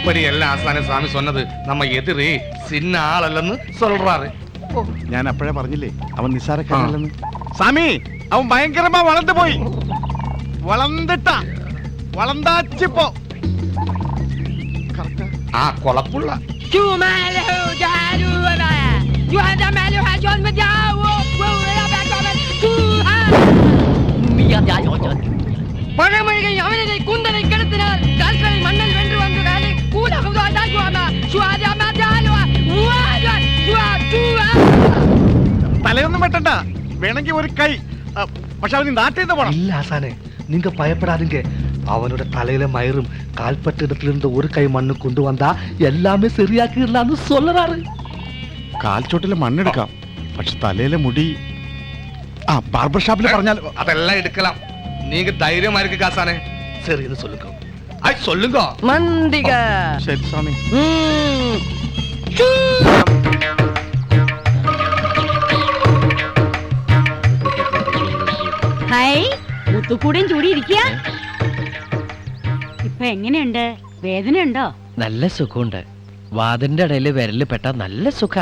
இப்படியெல்லாம் ആസാന സ്വാമി സ്വന്നത്. നമ്മ എതിരെ சின்ன ஆளல்லன்னு சொல்றாரு ഞാൻ അപ്പോഴേ പറഞ്ഞില്ലേ അവൻ നിസ്സാരക്കാരനല്ലെന്ന്? സ്വാമി അവൻ ഭയങ്കരമാ വളർന്നു പോയി. വളർന്നിട്ടാ. വളർന്നാച്ചിപ്പോ. ആ കൊളപ്പുള്ള. പഴമൊഴികை അവനെ കുന്തനെ കെടുത്തിനാൽ கால்களை തലയൊന്നും വെട്ടണ്ട വേണമെങ്കിൽ ഒരു കൈ ആ, പക്ഷെ അവന് നാട്ടിൽ നിന്ന് പോണം இல்ல ஆசானே நீங்க பயப்படாதீங்க அவனோட தலையில மயிரும் கால்பட்ட இடத்துல இருந்து ஒரு கை மண்ணு கொண்டு வந்தா எல்லாமே சரியாக்கிடலாம்னு சொல்லறாரு കാൽച്ചോട്ടിലെ മണ്ണെടുക്കാം പക്ഷെ തലയിലെ മുടി ആ ബാർബർ ഷാപ്പിൽ പറഞ്ഞാൽ அதெல்லாம் எடுக்கலாம் நீங்க தைரியமா இருக்கு காசானே சரின்னு சொல்லுங்க ஐ சொல்லுங்க மந்திக ശരി സ്വാമി ഹായ് മുത്തുക്കൂടെയും ചൂടി ഇരിക്കുക ഇപ്പൊ എങ്ങനെയുണ്ട് വേദനയുണ്ടോ നല്ല സുഖമുണ്ട് വാതിലിന്റെ ഇടയിൽ വിരല് പെട്ട നല്ല സുഖ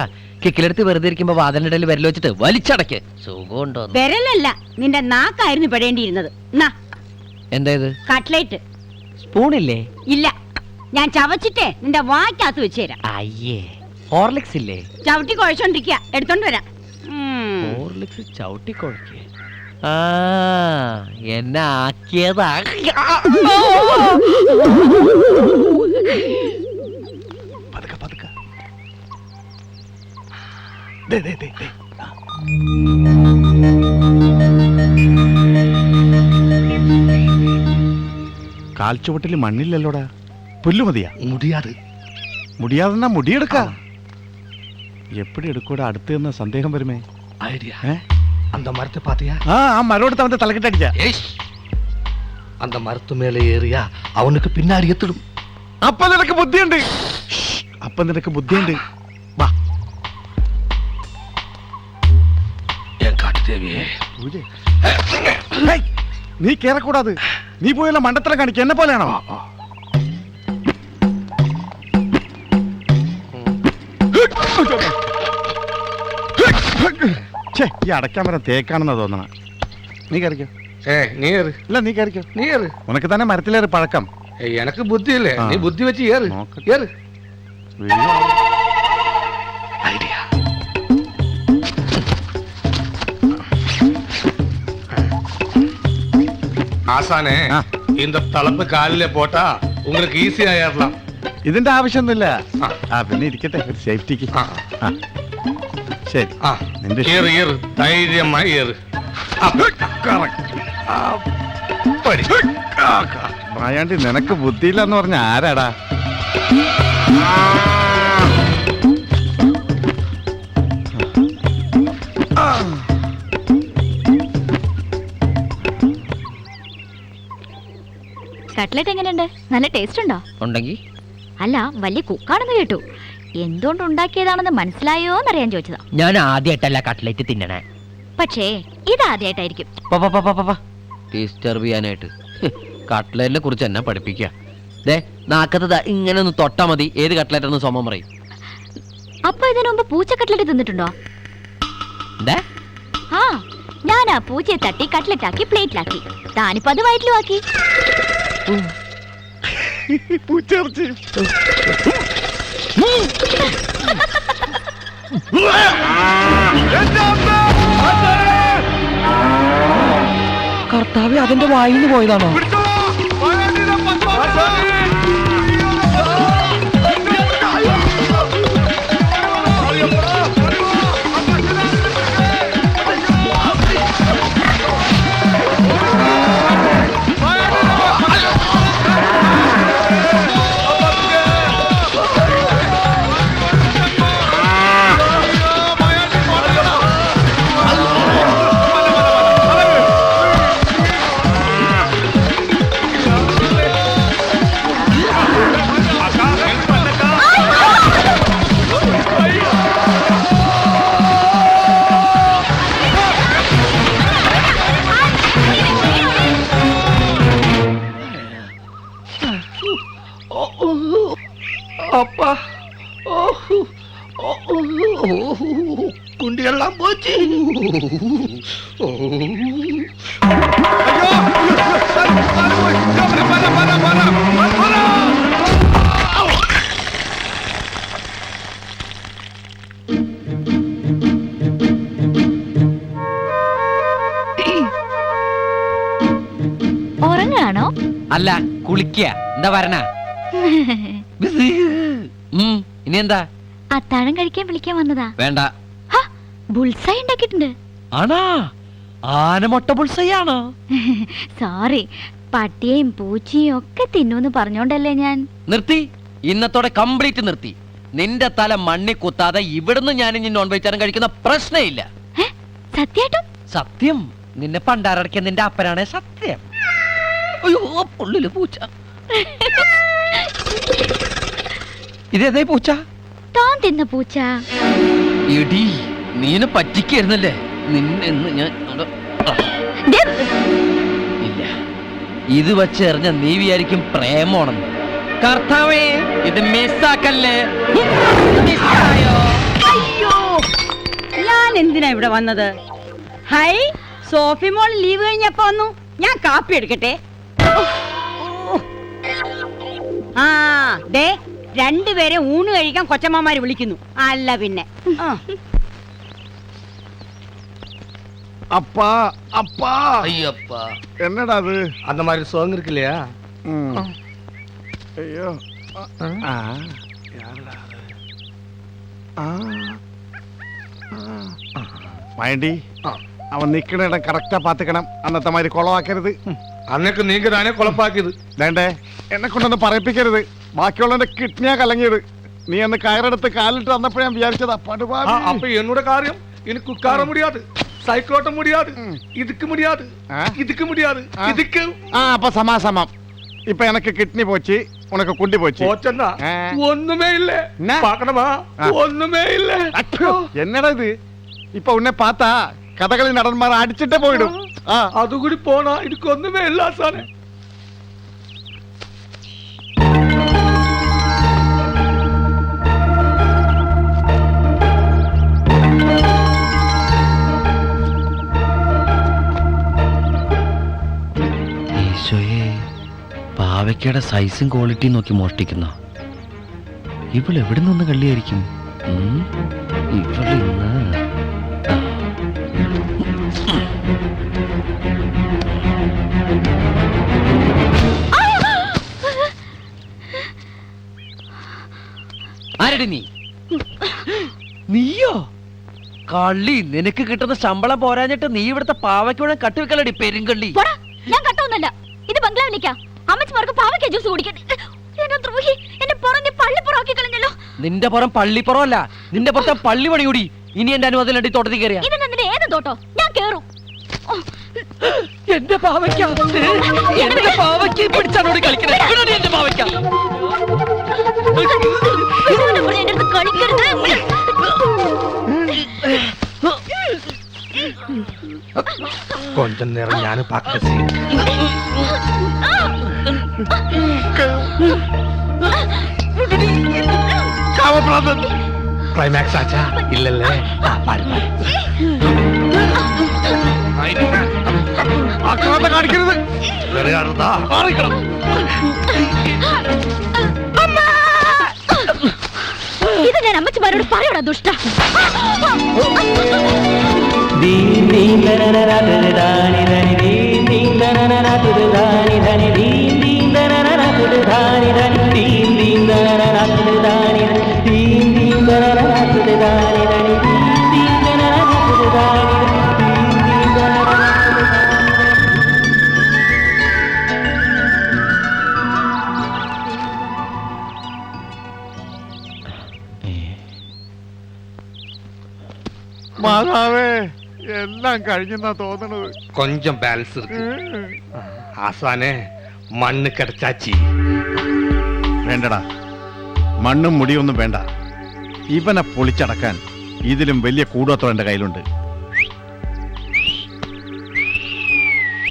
കിക്കിലെടുത്ത് വെറുതെ ഇരിക്കുമ്പോ വാതിലിന്റെ ഇടയിൽ വിരൽ വെച്ചിട്ട് വലിച്ചടക്ക് സുഖമുണ്ടോ വിരലല്ല നിന്റെ നാക്കായിരുന്നു പെടേണ്ടിയിരുന്നത് എന്നാ എന്താ ഇത് കട്ട്ലേറ്റ് സ്പൂണില്ലേ ഇല്ല. ഞാൻ ചവച്ചിട്ടേ നിന്റെ വാക്കകത്ത് വെച്ച് തരാം അയ്യേ ഹോർലിക്സ് ഇല്ലേ? ചവിട്ടി കുഴച്ചോണ്ടിരിക്കുക എടുത്തോണ്ട് വരാം. ഉം. ഹോർലിക്സ് ചവിട്ടി കുഴക്കേ. ആ എന്നെ ആക്കിയതാ. പതുക്കെ പതുക്കെ. ദേ, ദേ, ദേ, ദേ. കാൽച്ചുവട്ടിൽ മണ്ണില്ലല്ലോടാ പുല്ല് മതിയാ முடியாது മുടിയാതെന്നാ മുടിയെടുക്ക എപ്പടി എടുക്കൂടാ അടുത്ത് നിന്ന് സന്ദേഹം വരുമേ ஐடியா ഏ? அந்த மரத்தை பாத்தியா ആ ആ മരോടുത്ത് അവന്റെ തലക്കെട്ടടിക്ക ஏய் அந்த மரத்து மேல ஏறியா அவனுக்கு பின்னாடி எத்திடும் അപ്പൊ നിനക്ക് ബുദ്ധിയുണ്ട് ഷ്, അപ്പൊ നിനക്ക് ബുദ്ധിയുണ്ട് വാ என் காட்டு தேவியே പൂജ ഹേയ്, നീ കേറക്കൂടാത് നീ പോയുള്ള മണ്ടത്തരം കാണിക്കുക എന്നെ പോലെയാണോ? ഈ അടയ്ക്കാൻ വരാൻ തേക്കാണെന്നാ തോന്നണ. നീ കറിക്കോ ഏ നീ ഏറ് ഇല്ല നീ കറിക്കോ നീ ഏറ് ഉനക്ക് തന്നെ മരത്തിലേറെ പഴക്കം. എനക്ക് ബുദ്ധിയില്ലേ? നീ ബുദ്ധി വെച്ച് ഏറ് ഏറ് ஆசானே ஆ. இந்த தளப்பு காலில போட்டா உங்களுக்கு ஈஸியா ஏறலாம் ഇതിന്റെ ആവശ്യമൊന്നുമില്ല ആ. ആ പിന്നെ ഇരിക്കട്ടെ ഒരു സേഫ്റ്റിക്ക് ആ. ആ. ശരി ஆ, നിന്റെ ஏறு ஏறு தைரியமா ஏறு அப்ப, correct. அப்படி. മായാണ്ടി നിനക്ക് ബുദ്ധിയില്ല എന്ന് പറഞ്ഞ ആരാടാ കട്ട്ലറ്റ് എങ്ങനെയുണ്ട്? നല്ല ടേസ്റ്റ് ഉണ്ടോ ഉണ്ടെങ്കിൽ അല്ല വലിയ കുക്കാണെന്ന് കേട്ടു. എന്തുകൊണ്ട് ഉണ്ടാക്കിയതാണെന്ന് മനസ്സിലായോ എന്നറിയാൻ ചോദിച്ചതാ. ഞാൻ ആദ്യമായിട്ടല്ല കട്ട്ലറ്റ് തിന്നണേ. പക്ഷേ ഇതാദ്യമായിട്ടായിരിക്കും ഡിസ്റ്റർബ് ചെയ്യാനായിട്ട്. കട്ട്ലറ്റിനെ കുറിച്ച് എന്നെ പഠിപ്പിക്കുക ദേ നാക്കത്ത് ദാ ഇങ്ങനെ ഒന്ന് തൊട്ടാ മതി. ഏത് കട്ട്ലറ്റ് എന്ന് സോമം പറയും. അപ്പൊ ഇതിനു മുമ്പ് പൂച്ച കട്ട്ലറ്റ് തിന്നിട്ടുണ്ടോ? ആ ഞാൻ ആ പൂച്ചയെ തട്ടി കട്ട്ലറ്റ് ആക്കി പ്ലേറ്റിലാക്കി. താനിപ്പോ അത് വയറ്റിലുമാക്കി. പൂച്ചേർച്ചി കർത്താവ് അതിന്റെ വായിന്ന് പോയതാണോ? അല്ല കുളിക്ക. എന്താ വരണ? ഇനി എന്താ അത്താഴം കഴിക്കാൻ വിളിക്കാൻ വന്നതാ. വേണ്ട. ഹ, ബുൾസൈ ഉണ്ടാക്കിയിട്ടുണ്ട്. ആണാ? ആനമൊട്ട പുൾസയാണോ സോറി പട്ടിയെയും പൂച്ചയും ഒക്കെ തിന്നൂന്ന് പറഞ്ഞോണ്ടല്ലേ ഞാൻ. നിർത്തി. ഇന്നത്തോടെ കംപ്ലീറ്റ് നിർത്തി. നിന്റെ തല മണ്ണി കുത്താതെ ഇവിടുന്ന് ഞാൻ ഇനി നോൺ വെജിറ്റേറിയൻ കഴിക്കുന്ന പ്രശ്നമില്ല സത്യം. നിന്നെ പണ്ടാരടക്കിയ നിന്റെ അപ്പനാണ് സത്യം. അയ്യോ പുള്ളിൽ പൂച്ച. ഇതേതായി പൂച്ച? താൻ തിന്ന പൂച്ച. എടി നീനെ പറ്റിക്കായിരുന്നല്ലേ? നിന്നെ ഞാൻ ഇല്ല. ഇത് വച്ചെറിഞ്ഞ എറിഞ്ഞ നീ വിചാരിക്കും പ്രേമോണെന്ന് കർത്താവേ ഇത് മിസ്സാക്കല്ലേ? അയ്യോ ഞാൻ എന്തിനാ ഇവിടെ വന്നത്? ഹൈ സോഫി മോൾ ലീവ് കഴിഞ്ഞപ്പോ വന്നു. ഞാൻ കാപ്പി എടുക്കട്ടെ. ആ ദേ രണ്ടുപേരെ ഊണ് കഴിക്കാൻ കൊച്ചമ്മമാര് വിളിക്കുന്നു അല്ല പിന്നെ ആ. அப்பா அப்பா ஐயப்பா என்னடா அது அந்த மாதிரி சோங் இருக்கு இல்லையா ம். ஐயோ ஆ யாருடா அது? ஆ. ஆ. മൈണ്ടി ആ. അവൻ നിക്കണ ഇടം കറക്റ്റാ പാത്തുക്കണം അന്നത്തെ മാതിരി കുളവാക്കരുത് അന്നൊക്കെ നീങ്ക താനേ കൊളപ്പാക്കിയത് വേണ്ടേ എന്നെ കൊണ്ടൊന്ന് പറയിപ്പിക്കരുത് ബാക്കിയുള്ളവന്റെ കിഡ്നിയാ കലങ്ങിയത് നീ അന്ന് കയറെടുത്ത് കാലിട്ട് വന്നപ്പോഴേ ഞാൻ വിചാരിച്ചതാ ആ, പടുപാവി அப்ப என்னோட காரியம் எனக்கு உட்கார முடியாது சைக்கிள் முடியாது இதுக்கு முடியாது ஆ? இதுக்கு முடியாது ஆ. இதுக்கு ആ അപ്പൊ സമാസമം ഇപ്പൊ എനക്ക് കിഡ്നി പോച്ച് ഉനക്ക് കുണ്ടി പോച്ച് போச்சன்னா ஆ. ஒண்ணுமே இல்ல என்ன? பாக்கணுமா ஆ. ஒண்ணுமே இல்ல അയ്യോ, എന്നടാ ഇത് ഇപ്പൊ ഉന്നെ പാത്താ കഥകളി നടന്മാർ അടിച്ചിട്ടേ അതുകൂടി പോണ? എനിക്കൊന്നുമേ ഇല്ല സാറേ. പാവയ്ക്കയുടെ സൈസും ക്വാളിറ്റിയും നോക്കി മോഷ്ടിക്കുന്ന. ഇവൾ എവിടെ നിന്ന് കള്ളിയായിരിക്കും? ഇവളിന്ന് ആരടി നീ? നീയോ? കള്ളി നിനക്ക് കിട്ടുന്ന ശമ്പളം പോരാഞ്ഞിട്ട് നീ ഇവിടുത്തെ പാവയ്ക്ക് വേണം കട്ടുവെക്കലടി പെരുങ്കള്ളി. ഞാൻ കട്ടൊന്നല്ല ഇത് ബംഗ്ലാവിലേക്കാ അമ്മച്ചിമാർക്ക് പാവയ്ക്ക ജ്യൂസ് കുടിക്കട്ടെ എന്നെ ദ്രോഹി എന്നെ പുറഞ്ഞ് പള്ളിപ്പുറമാക്കി കളഞ്ഞല്ലോ. നിന്റെ പുറം പള്ളിപ്പുറമല്ല നിന്റെ പുറത്തെ പള്ളി പണിയൂടി ഇനി എന്റെ അനുവാദം തോട്ടത്തിൽ കയറിയാ. നിന്റെ ഏത് തോട്ടോ ഞാൻ കേറും ഓ, എന്റെ പാവയ്ക്ക എന്റെ പാവയ്ക്ക് പിടിച്ചാണോട് കളിക്കണേ ഇവിടെയാണ് എന്റെ പാവയ്ക്ക ഇതിനെ പോലെ എൻ്റെ അടുത്ത് കളിക്കരുത് கொஞ்ச நேரம் ஞானம் பார்க்க செய்யும் கிளைமேக்ஸ் ஆச்சா இல்ல இல்ல ஆ, பாரு ആക്രാന്ത കാണിക്കരുത് വേറെ ആരുതാ മാറിക്കണം ഇത് ഞാൻ അമ്മച്ചിമാരോട് പറയണ ദുഷ്ട ീ മാതാവേ എല്ലാം കഴിഞ്ഞെന്നാ തോന്നണത് கொஞ்சம் பேலன்ஸ் இருக்கு ஆசானே மண்ணு கிடைச்சாச்சு വേണ്ടടാ മണ്ണും മുടിയൊന്നും വേണ്ട ഇവനെ പൊളിച്ചടക്കാൻ ഇതിലും വലിയ കൂടോത്രം എന്റെ കയ്യിലുണ്ട്